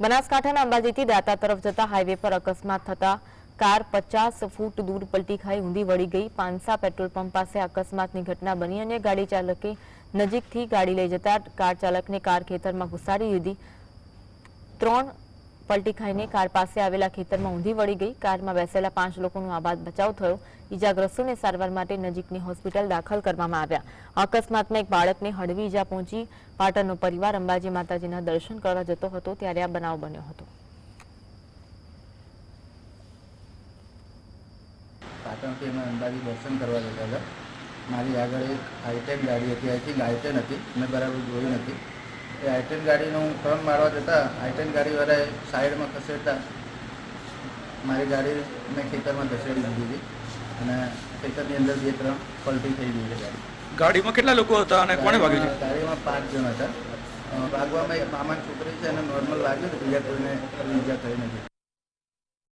બનાસકાંઠાના અંબાજીથી દાતા તરફ જતા હાઈવે પર અકસ્માત થતા કાર પચાસ ફૂટ દૂર પલટી ખાઈ ઊંધી વળી ગઈ. પાંસા પેટ્રોલ પંપ પાસે અકસ્માતની ઘટના બની અને ગાડી ચાલકે નજીકથી ગાડી લઈ જતા કાર ચાલકને કાર ખેતરમાં ઘુસાડી દીધી ત્રણ પલટી ખાઈને કાર પાસે આવેલા ખેતરમાં ઊંધી વળી ગઈ. કારમાં બેસેલા પાંચ લોકોનો આબાદ બચાવ થયો. ઈજાગ્રસ્તોને સારવાર માટે નજીકની હોસ્પિટલ દાખલ કરવામાં આવ્યા. અકસ્માતમાં એક બાળકને હળવી ઈજા પહોંચી. પાટણનો પરિવાર અંબાજી માતાજીના દર્શન કરવા જતો હતો, ત્યારે આ બનાવ બન્યો હતો. પાટણથી અમે અંબાજી દર્શન કરવા જતા હતા. મારી આગળ એક આઈટેન ગાડી હતી. આઈ થિંક હતી મેં બરાબર જોઈ નથી. એ આઈટેન ગાડીનો હું ટર્ન મારવા જતા આઈટેન ગાડીવાળાએ સાઈડમાં ખસેડતા મારી ગાડી મેં ખેતરમાં ધસેડી દીધી હતી. અને ખેતરની અંદર બે ત્રણ પલટી થઈ ગઈ છે ગાડી ગાડીમાં કેટલા લોકો હતા અને કોણે વાગ્યું છે? ગાડીમાં પાંચ જણ હતા. ભાગવામાં એક મામાની છોકરી છે અને નોર્મલ લાગ્યું હતું બીજા કોઈને ઈજા થઈ નથી